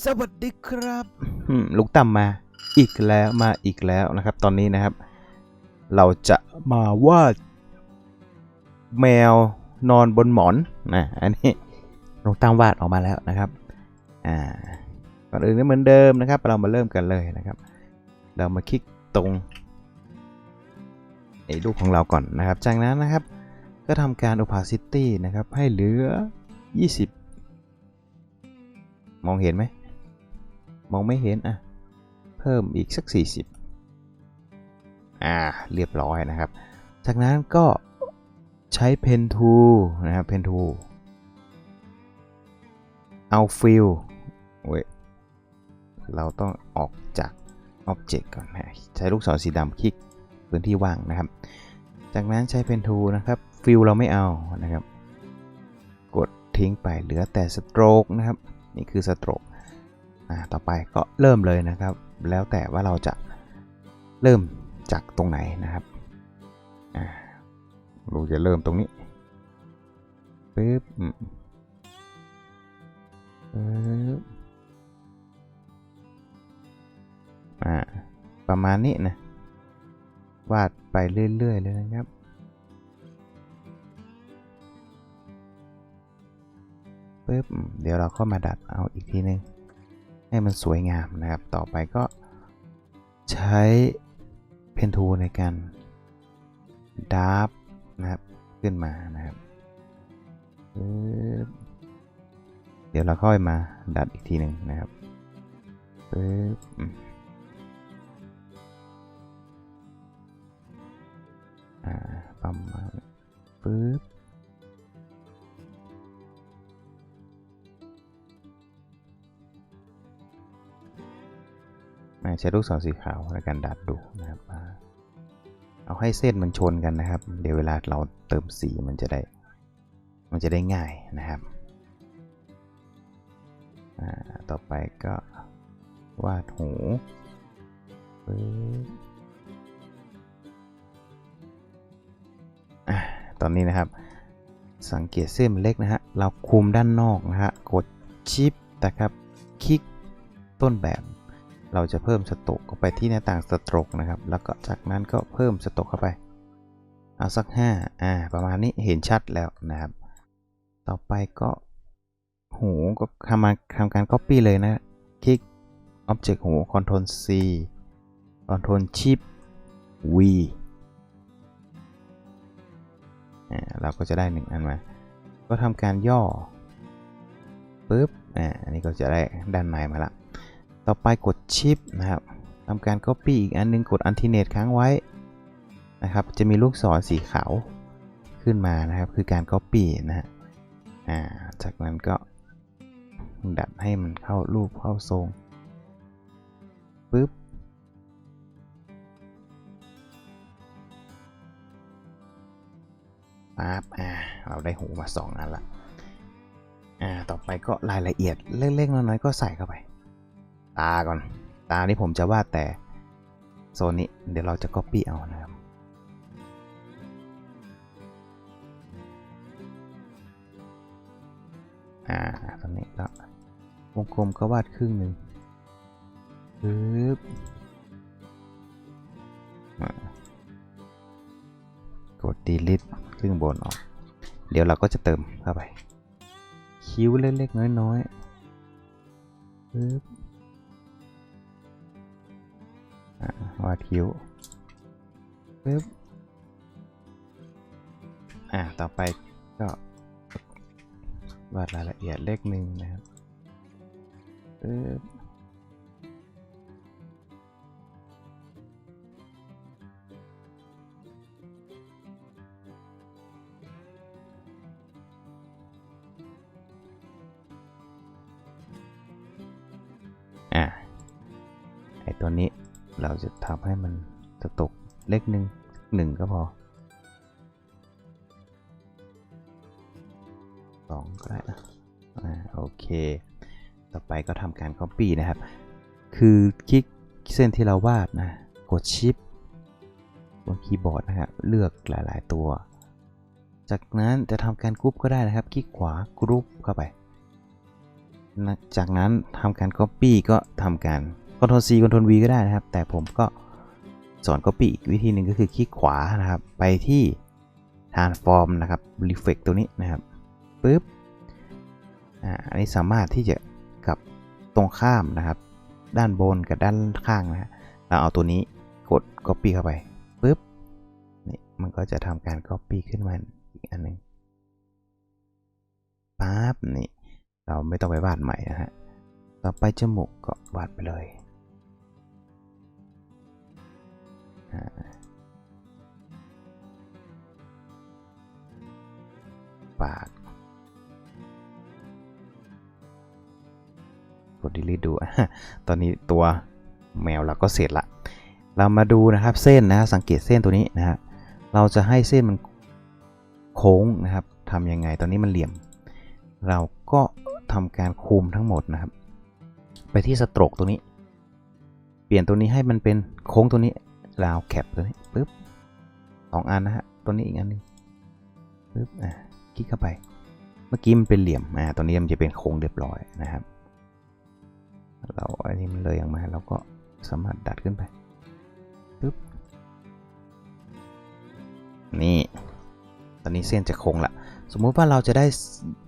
สวัสดีครับลูกต่ำมาอีกแล้วมาอีกแล้วนะครับ ตอนนี้นะครับ เราจะมาวาดแมวนอนบนหมอนนะอันนี้ลูกตั้งวาดออกมาแล้วนะครับอ่าก่อนอื่นก็เหมือนเดิมนะครับ เรามาเริ่มกันเลยนะครับ เรามาคลิกตรงไอ้รูปของเราก่อนนะครับ จากนั้นนะครับ ก็ทำการ opacity นะครับให้เหลือ 20 มองเห็นไหม มองไม่เห็นอะ เพิ่มอีกสัก 40 อ่า เรียบร้อยนะครับ จากนั้นก็ใช้เพนทูนะครับเพนทูเอาฟิลเว้ย เราต้องออกจาก Object ก่อนนะใช้ลูกศรสีดำคลิกพื้นที่ว่างนะครับ จากนั้นใช้เพนทูนะครับฟิลเราไม่เอานะครับ กดทิ้งไปเหลือแต่สโตรกนะครับ นี่คือสโตรก ต่อไปก็เริ่มเลยนะครับ แล้วแต่ว่าเราจะเริ่มจากตรงไหนนะครับเราจะเริ่มตรงนี้ปึ๊บปึ๊บอ่าประมาณนี้นะวาดไปเรื่อยๆเลยนะครับปึ๊บเดี๋ยวเราก็มาดัดเอาอีกทีนึง ให้มันสวยงามนะครับ ต่อไปก็ใช้เพนทูในการดับนะครับขึ้นมานะครับ เดี๋ยวเราค่อยมาดัดอีกทีหนึ่งนะครับปึ๊บอ่าประมาณปึ๊บ ใช้ลูกศรสีขาวในการดัดดูนะครับเอาให้เส้นมันชนกันนะครับ เดี๋ยวเวลาเราเติมสีมันจะได้ มันจะได้ง่ายนะครับต่อไปก็วาดหูอตอนนี้นะครับ สังเกตเส้นมันเล็กนะฮะ เราคุมด้านนอกนะฮะ กดชิปนะครับ คลิกต้นแบบ เราจะเพิ่มสโตรกเข้าไปที่หน้าต่างสโตรกนะครับ แล้วก็จากนั้นก็เพิ่มสโตรกเข้าไป เอาสัก 5 อ่า ประมาณนี้เห็นชัดแล้วนะครับ ต่อไปก็หูก็ทำมาทำการ Copy เลยนะ คลิก Object หู Ctrl C Ctrl Shift V อ่าเราก็จะได้ 1 อันมา ก็ทำการย่อปุ๊บ อ่า อันนี้ก็จะได้ด้านในมาละ ต่อไปกดชิปนะครับทำการ Copy อีกอันนึงกด Alternate ค้างไว้นะครับจะมีลูกศรสีขาวขึ้นมานะครับ คือการ Copy นะฮะอ่าจากนั้นก็ดัดให้มันเข้ารูปเข้าทรงปึ๊บปั๊บอ่าเราได้หูมา 2 อันละอ่าต่อไปก็รายละเอียดเล็กๆน้อยๆก็ใส่เข้าไป ตาก่อน ตานี่ผมจะวาดแต่โซนนี้ เดี๋ยวเราจะ Copy เอานะครับ อ่าตอนนี้ก็วงกลมก็วาดครึ่งหนึ่งปึ๊บกด delete ครึ่งบนออก เดี๋ยวเราก็จะเติมเข้าไป คิ้วเล็กๆน้อยๆปึ๊บ วาดคิ้วปึ๊บอ่าต่อไปก็วาดรายละเอียดเลขหนึ่งนะครับปึ๊บ เราจะทำให้มันจะตกเลขหนึ่งหนึ่งก็พอสองก็ได้นะอ่าโอเค ต่อไปก็ทำการ Copy นะครับ คือคลิกเส้นที่เราวาดนะ กดชิปบนคีย์บอร์ดนะครับเลือกหลาย ๆ ตัว จากนั้นจะทำการกรุ๊ปก็ได้นะครับ คลิกขวากรุ๊ปเข้าไป จากนั้นทำการ Copy ก็ทำการ Ctrl C Ctrl V ก็ได้นะครับ แต่ผมก็สอน Copy อีกวิธีหนึ่งก็คือคลิกขวานะครับ ไปที่ Transform นะครับ Reflect ตัวนี้นะครับปึ๊บอ่าอันนี้สามารถที่จะกลับตรงข้ามนะครับ ด้านบนกับด้านข้างนะฮะเราเอาตัวนี้กด Copy เข้าไปปึ๊บนี่มันก็จะทำการ Copy ขึ้นมาอีกอันหนึ่งปั๊บนี่เราไม่ต้องไปวาดใหม่นะฮะ ต่อไปจมูกก็วาดไปเลย ปาก กด delete ดู ตอนนี้ตัวแมวเราก็เสร็จละ เรามาดูนะครับเส้นนะสังเกตเส้นตัวนี้นะฮะ เราจะให้เส้นมันโค้งนะครับทำยังไง ตอนนี้มันเหลี่ยม เราก็ทำการคุมทั้งหมดนะครับ ไปที่สโตรกตัวนี้ เปลี่ยนตัวนี้ให้มันเป็นโค้งตัวนี้ ราวแคปตัวนี้ปึ๊บสองอันนะฮะตัวนี้อีกอันหนึงปึ๊บอะคลิกเข้าไป เมื่อกี้มันเป็นเหลี่ยมอ่าตัวนี้มันจะเป็นโค้งเรียบร้อยนะครับ เราอันนี้มันเลยออกมาเราก็สามารถดัดขึ้นไปปึ๊บนี่ตอนนี้เส้นจะโค้งละสมมุติว่าเราจะได้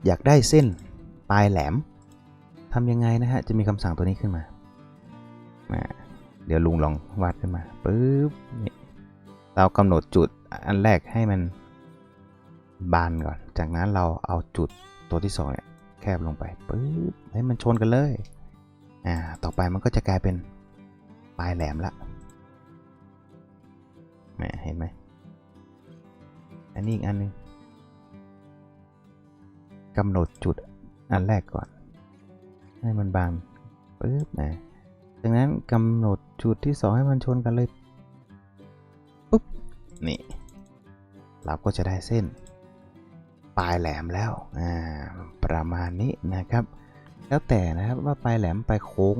อยากได้เส้นปลายแหลมทำยังไงนะฮะจะมีคำสั่งตัวนี้ขึ้นมามา เดี๋ยวลุงลองวาดขึ้นมาปึ๊บนี่เรากำหนดจุดอันแรกให้มันบานก่อน จากนั้นเราเอาจุดตัวที่สองเนี่ยแคบลงไปปึ๊บให้มันชนกันเลยอ่าต่อไปมันก็จะกลายเป็นปลายแหลมละแมเห็นไหมอันนี้อีกอันหนึงกำหนดจุดอันแรกก่อน ให้มันบางปึ๊บนะ จากนั้นกำหนดจุดที่สองให้มันชนกันเลยปุ๊บนี่เราก็จะได้เส้น ปลายแหลมแล้วอ่าประมาณนี้นะครับ แล้วแต่นะครับว่าปลายแหลมปลายโค้ง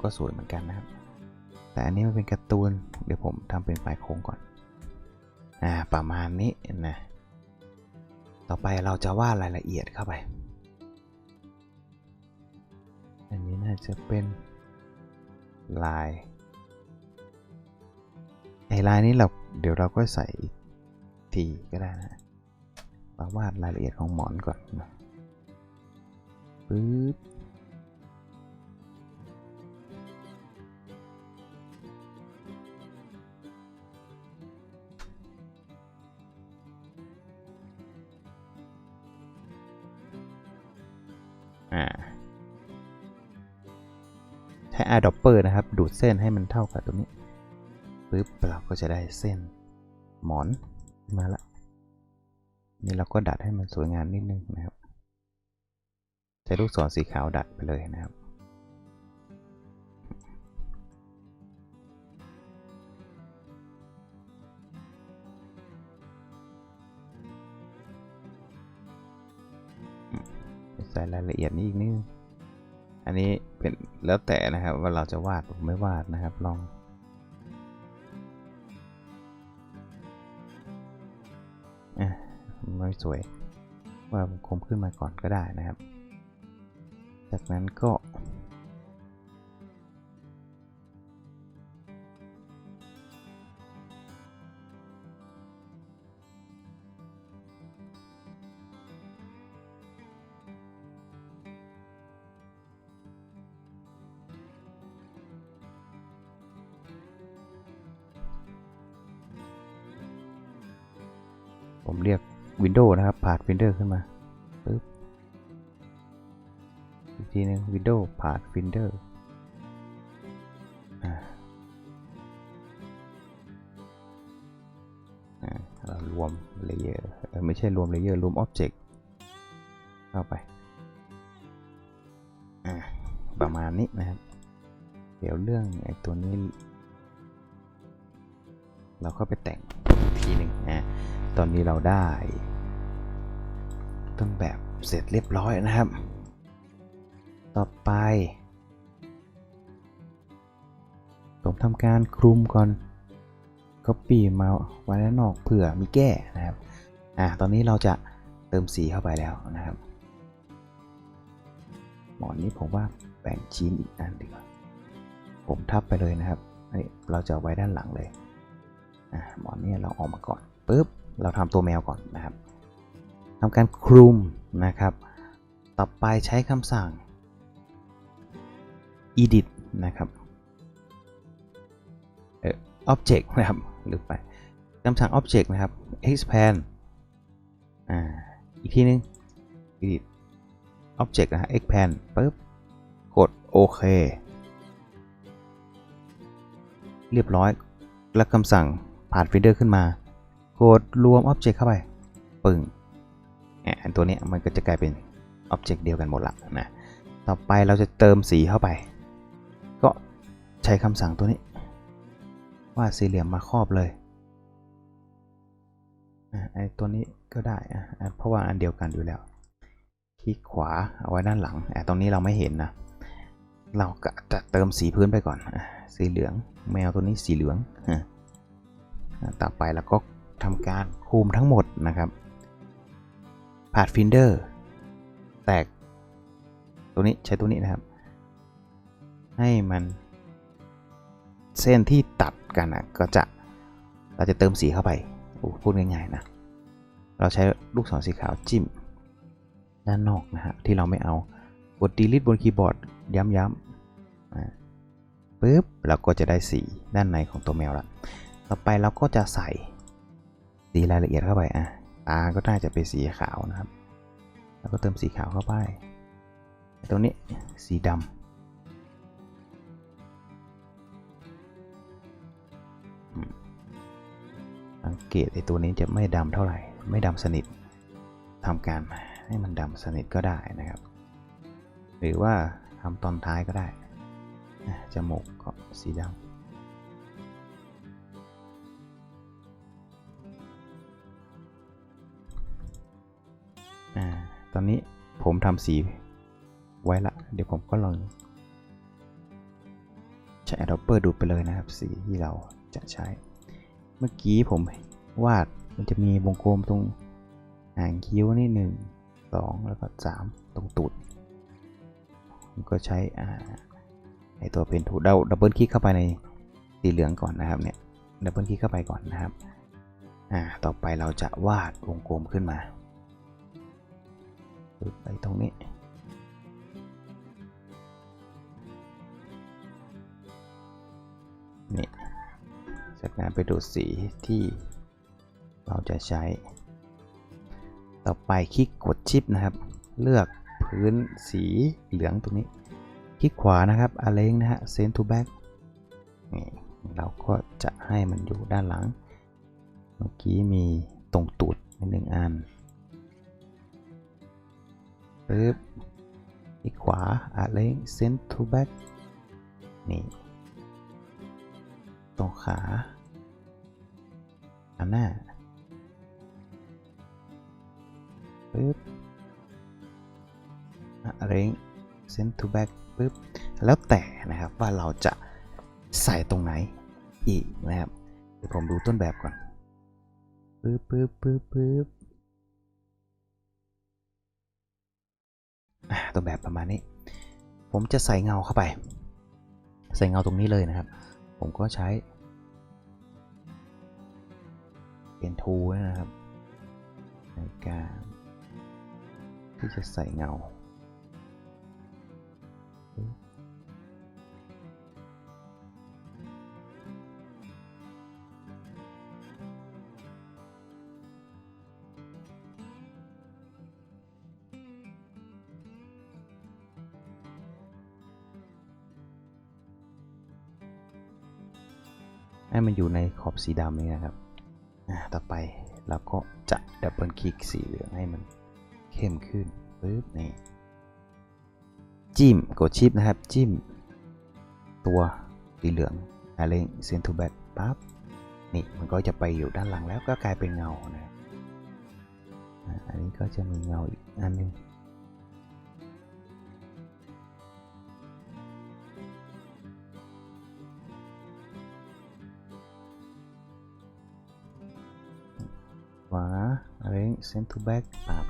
ก็สวยเหมือนกันนะครับ แต่อันนี้มันเป็นการ์ตูนเดี๋ยวผมทำเป็นปลายโค้งก่อนอ่าประมาณนี้นะต่อไปเราจะวาดรายละเอียดเข้าไป อันนี้น่าจะเป็น ลายไอ้ลายนี้เราเดี๋ยวเราก็ใส่ทีก็ได้นะมาวาดรายละเอียดของหมอนก่อนนะปึ๊บ eyedropper นะครับ ดูดเส้นให้มันเท่ากับตรงนี้ปึ๊บเราก็จะได้เส้นหมอนมาละนี่เราก็ดัดให้มันสวยงามนิดนึงนะครับใช้ลูกศรสีขาวดัดไปเลยนะครับใส่รายละเอียดนี้อีกนิดนึง อันนี้เป็นแล้วแต่นะครับว่าเราจะวาดหรือไม่วาดนะครับลองไม่สวยว่าผมคมขึ้นมาก่อนก็ได้นะครับ จากนั้นก็ Finder ขึ้นมาปึ๊บอีกทีหนึง Windows ผ่าน Finder อ่าอ่าเรารวม Layer เออไม่ใช่รวม Layer รวม Object เข้าไปอ่าประมาณนี้นะครับ เดี๋ยวเรื่องไอ้ตัวนี้ เราเข้าไปแต่งอีกทีหนึ่งนะตอนนี้เราได้ ต้นแบบเสร็จเรียบร้อยนะครับ ต่อไป ผมทำการคลุมก่อน Copy มาไว้ด้านนอกเผื่อมีแก้นะครับ อะตอนนี้เราจะเติมสีเข้าไปแล้วนะครับ หมอนนี้ผมว่าแบ่งชิ้นอีกอันดีกว่า ผมทับไปเลยนะครับเฮ้ยเราจะไว้ด้านหลังเลย อะหมอนนี้เราออกมาก่อนปุ๊บ เราทำตัวแมวก่อนนะครับ ทำการคลุมนะครับ ต่อไปใช้คำสั่ง edit นะครับเอ่อ object นะครับลืมไปคำสั่ง object นะครับ expand อ่าอีกทีนึง edit object นะฮะ expand ปุ๊บกดโอเคเรียบร้อย แล้วคำสั่งผ่านฟิลเดอร์ขึ้นมา กดรวม object เข้าไป ปึ้ง อันตัวนี้มันก็จะกลายเป็น object เดียวกันหมดละนะต่อไปเราจะเติมสีเข้าไป ก็ใช้คำสั่งตัวนี้วาดสี่เหลี่ยมมาครอบเลยอะไอตัวนี้ก็ได้เพราะว่าอันเดียวกันอยู่แล้ว คลิกขวาเอาไว้ด้านหลังอะตรงนี้เราไม่เห็นนะ เราก็จะเติมสีพื้นไปก่อน สีเหลือง แมวตัวนี้สีเหลือง ต่อไปเราก็ทำการคุมทั้งหมดนะครับ พาดฟินเดอร์แตก ตัวนี้ใช้ตัวนี้นะครับ ให้มัน เส้นที่ตัดกันอะก็จะเราจะเติมสีเข้าไปโอ้พูดง่ายๆนะ เราใช้ลูกศรสีขาวจิ้ม ด้านนอกนะฮะที่เราไม่เอากด delete บนคีย์บอร์ดย้ำๆปึ๊บเราก็จะได้สีด้านในของตัวแมวละต่อไปเราก็จะใส่สีรายละเอียดเข้าไปอะ ตาก็น่าจะเป็นสีขาวนะครับ แล้วก็เติมสีขาวเข้าไปตรงนี้สีดำสังเกตไอ้ตัวนี้จะไม่ดำเท่าไหร่ ไม่ดำสนิททำการให้มันดำสนิทก็ได้นะครับ หรือว่าทำตอนท้ายก็ได้จมูกก็สีดำ อ่าตอนนี้ผมทำสีไว้ละ เดี๋ยวผมก็ลองใช้ Adobe ดูดไปเลยนะครับ สีที่เราจะใช้ เมื่อกี้ผมวาดมันจะมีวงกลมตรงหางคิ้วนี่หนึ่งสองแล้วก็สามตรงตูดผมก็ใช้ไอตัวเพนทูเราดับเบิลคลิกเข้าไปในสีเหลืองก่อนนะครับเนี่ยดับเบิลคลิกเข้าไปก่อนนะครับอ่าต่อไปเราจะวาดวงกลมขึ้นมา ไปตรงนี้ นี่จากนั้นไปดูสีที่เราจะใช้ ต่อไปคลิกกดชิปนะครับ เลือกพื้นสีเหลืองตรงนี้ คลิกขวานะครับ a l i g n นะฮะ send to back นี่เราก็จะให้มันอยู่ด้านหลัง เมื่อกี้มีตรงตูดหนึ่งอัน ปึ๊บคลิกขวา a l i g n send to back นี่ตรงขาอันหน้าปึ๊บเร่ง send to back ปึ๊บแล้วแต่นะครับว่าเราจะใส่ตรงไหนอีกนะครับผมดูต้นแบบก่อนปึ๊บปึ๊บปึ๊บปึ๊บ ต้นแบบประมาณนี้ ผมจะใส่เงาเข้าไป ใส่เงาตรงนี้เลยนะครับ ผมก็ใช้ เป็นทูนะครับในการที่จะใส่เงา ให้มันอยู่ในขอบสีดำนี่นะครับต่อไปเราก็จะดับเบิลคลิกสีเหลืองให้มันเข้มขึ้นปึ๊บนี่จิ้มกดชิปนะครับ จิ้ม ตัวสีเหลืองอะไรเซนทูแบ็กปั๊บนี่มันก็จะไปอยู่ด้านหลังแล้วก็กลายเป็นเงานะครับอันนี้ก็จะมีเงาอีกอันนึง ขวา arrange send to back ปั๊บ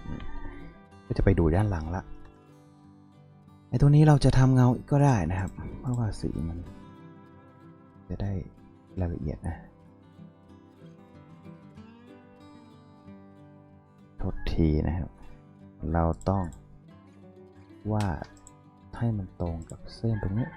ก็จะไปดูด้านหลังละไอตัวนี้เราจะทำเงาก็ได้นะครับ เพราะว่าสีมัน จะได้รายละเอียดนะทษทีนะครับ เราต้องวาดให้มันตรงกับเส้นตรงนี้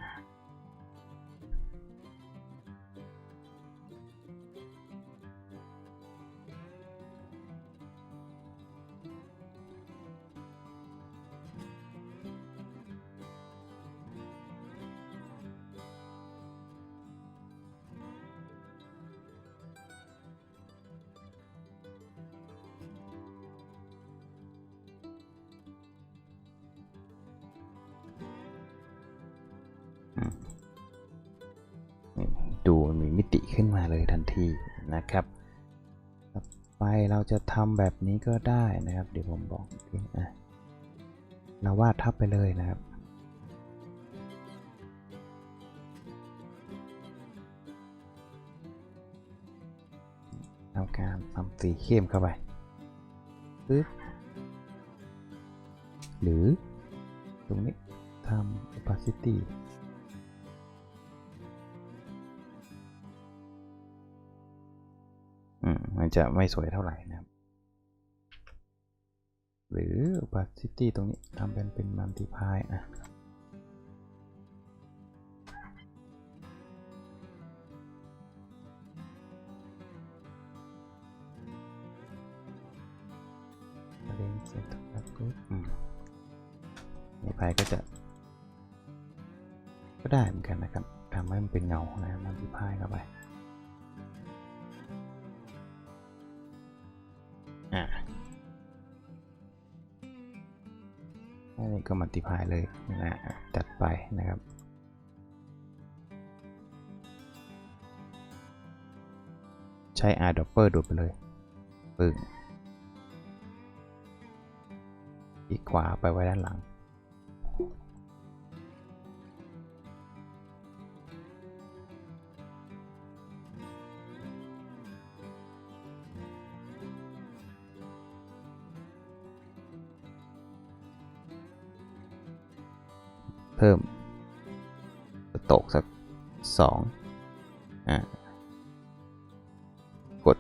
ติขึ้นมาเลยทันทีนะครับ ต่อไปเราจะทำแบบนี้ก็ได้นะครับ เดี๋ยวผมบอกทีอะเราวาดทับไปเลยนะครับทำการทำสีเข้มเข้าไปปึ๊บหรือ ตรงนี้ทำ opacity จะไม่สวยเท่าไหร่นะครับ หรือ opacity ตรงนี้ทำเป็นเป็น multiply อะเล่นเสร็จแล้วปุ๊บอืมในพายก็จะ ก็ได้เหมือนกันนะครับทำให้มันเป็นเงานะมันที่พายเข้าไป ติพายเลยนะจัดไปนะครับใช้ r dropper ดูดไปเลยปึ้งอีกขวาไปไว้ด้านหลัง เพิ่ม ตกสักสองอ่ากด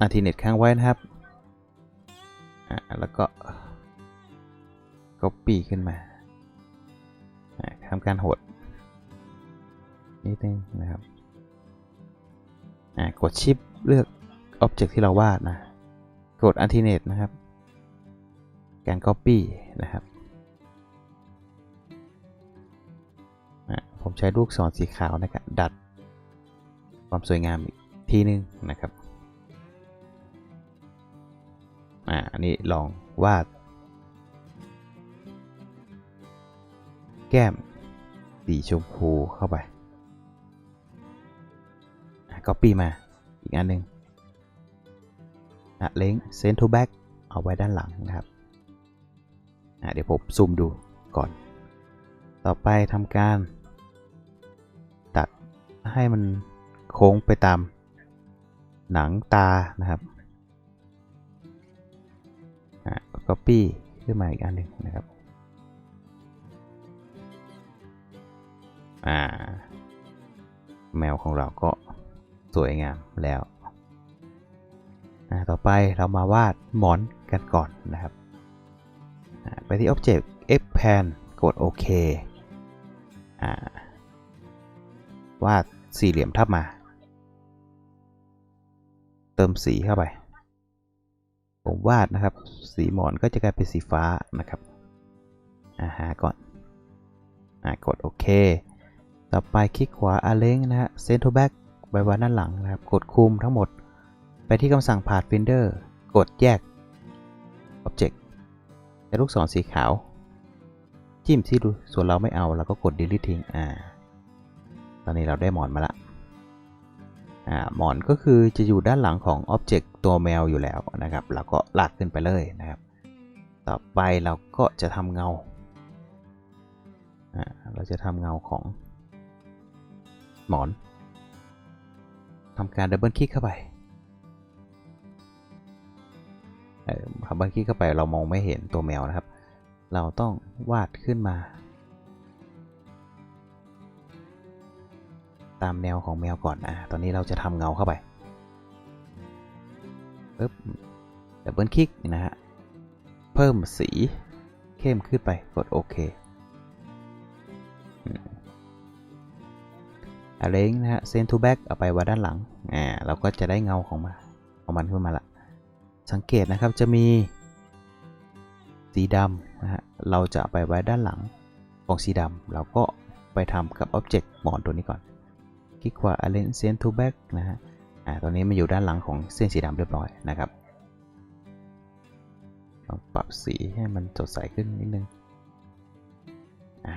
อาทีเน็ตค้างไว้นะครับอ่าแล้วก็ copy ขึ้นมาทำการหดนิดนึงนะครับอ่ากดชิปเลือก Object ที่เราวาดนะ กด Alternate นะครับ การ Copy นะครับ ใช้ลูกศรสีขาวนการดัด ความสวยงามอีกทีนึงนะครับอ่าอันนี้ลองวาด แก้มสีชมพูเข้าไปก็ปีมาอีกอันหนึ่งอะเล้งเซน to back เอาไว้ด้านหลังนะครับอะเดี๋ยวผมซูมดูก่อน ต่อไปทำการ ให้มันโค้งไปตามหนังตานะครับอะ copy ขึ้นมาอีกอันหนึ่งนะครับอ่าแมวของเราก็สวยงามแล้วอ่าต่อไปเรามาวาดหมอนกันก่อนนะครับอ่าไปที่ Object Expand กดโอเคอ่าวาด สี่เหลี่ยมทับมา เติมสีเข้าไป ผมวาดนะครับ สีหมอนก็จะกลายเป็นสีฟ้านะครับอาหาก่อนอ่ากดโอเค ต่อไปคลิกขวา Arrange นะฮะ Send to Back ไว้ไว้ด้านหลังนะครับ กดคุมทั้งหมด ไปที่คำสั่ง Path Finder กดแยก Object ใช้ลูกศรสีขาว จิ้มที่ดูส่วนเราไม่เอา แล้วก็กด Delete ทิ้งอ่า ตอนนี้เราได้หมอนมาละอ่าหมอนก็คือจะอยู่ด้านหลังของ Object ตัวแมวอยู่แล้วนะครับเราก็ลากขึ้นไปเลยนะครับ ต่อไปเราก็จะทำเงาอ่าเราจะทำเงาของหมอนทำการดับเบิลคลิกเข้าไปดับเบิลคลิกเข้าไปเรามองไม่เห็นตัวแมวนะครับ เราต้องวาดขึ้นมา ตามแนวของแมวก่อนอะตอนนี้เราจะทำเงาเข้าไปปึ๊บดับเบิลคลิกนะฮะ เพิ่มสีเข้มขึ้นไปกดโอเคอะเลงนะฮะเซนทูแบ็กเอาไปไว้ด้านหลัง อ่า เราก็จะได้เงาของมาของมันขึ้นมาละ สังเกตนะครับจะมี สีดำนะฮะ เราจะไปไว้ด้านหลังของสีดำเราก็ไปทำกับ Object หมอนตัวนี้ก่อน ลิกขวา Align Center to Back นะฮะอ่าตัวนี้มันอยู่ด้านหลังของเส้นสีดำเรียบร้อยนะครับลองปรับสีให้มันสดใสขึ้นนิดนึงอ่า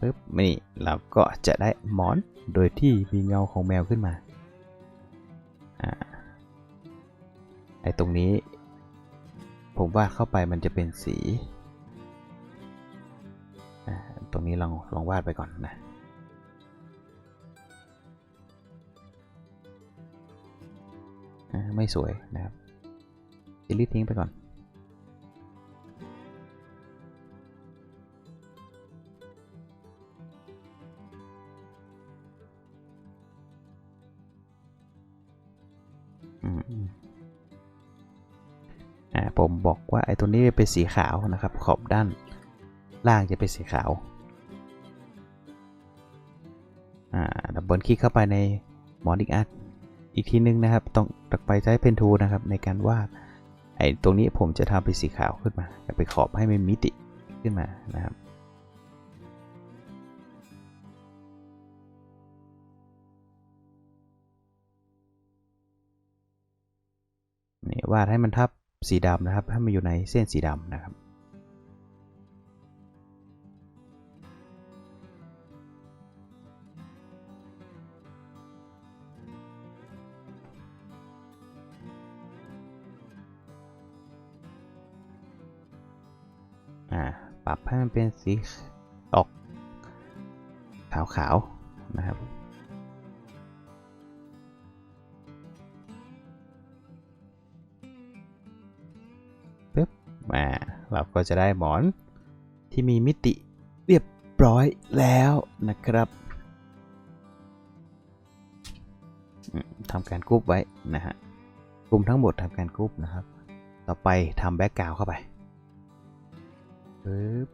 ปึ๊บนี่เราก็จะได้หมอนโดยที่มีเงาของแมวขึ้นมาอ่าไอ้ตรงนี้ ผมวาดเข้าไปมันจะเป็นสีอ่าตรงนี้ลองลองวาดไปก่อนนะ ไม่สวยนะครับจะรีดทิ้งไปก่อนอ่าผมบอกว่าไอ้ตัวนี้เป็นสีขาวนะครับ ขอบด้านล่างจะเป็นสีขาวอ่าดับเบิลคลิกเข้าไปในมอดิกอาร์ต อีกทีนึงนะครับต้องตักไปใช้เพนทูนะครับในการวาดไอ้ตรงนี้ผมจะทำเป็นสีขาวขึ้นมาไปขอบให้มันมิติขึ้นมานะครับนี่วาดให้มันทับสีดำนะครับให้มันอยู่ในเส้นสีดำนะครับ ให้มันเป็นสีออกขาวๆนะครับ ปึ๊บ มาเราก็จะได้หมอนที่มีมิติเรียบร้อยแล้วนะครับทำการกรุ๊ปไว้นะฮะกลุ่มทั้งหมดทำการกรุ๊ปนะครับ ต่อไปทำแบ็กกราวเข้าไปปึ๊บ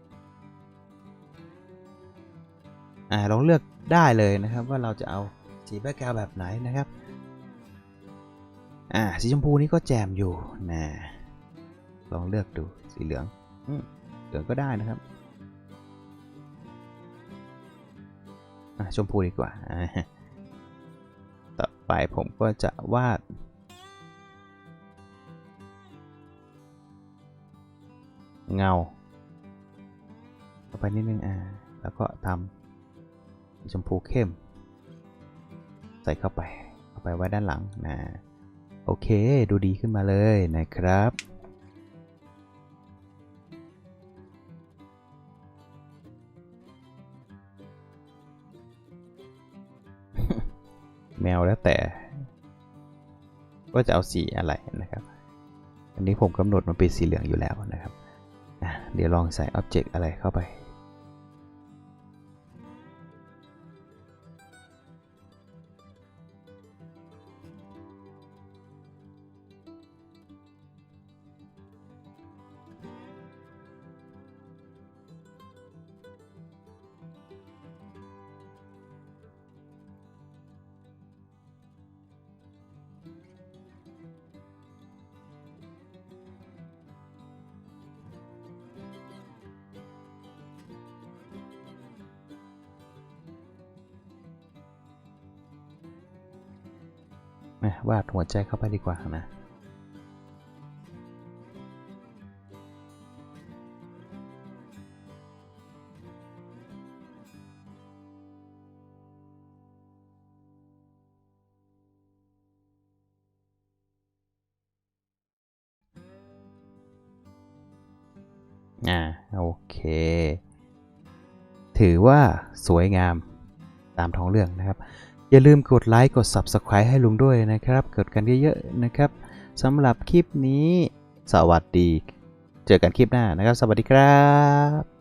อ่าลองเลือกได้เลยนะครับว่าเราจะเอาสีแบ็กกราวแบบไหนนะครับอ่าสีชมพูนี่ก็แจมอยู่นะลองเลือกดูสีเหลืองอเหลืองก็ได้นะครับชมพูดีกว่าอ่าต่อไปผมก็จะวาด เงาเข้าไปนิดนึงอ่า แล้วก็ทำ ชมพูเข้ม ใส่เข้าไป เอาไปไว้ด้านหลังนะโอเค ดูดีขึ้นมาเลยนะครับแมวแล้วแต่ว่าจะเอาสีอะไรนะครับ อันนี้ผมกำหนดมาเป็นสีเหลืองอยู่แล้วนะครับ เดี๋ยวลองใส่อ็อบเจกต์อะไรเข้าไป นะวาดหัวใจเข้าไปดีกว่านะอ่าโอเค ถือว่าสวยงามตามท้องเรื่องนะครับ อย่าลืมกดไลค์กด Subscribe ให้ลุงด้วยนะครับ กดกันเยอะๆนะครับสำหรับคลิปนี้ สวัสดี เจอกันคลิปหน้านะครับ สวัสดีครับ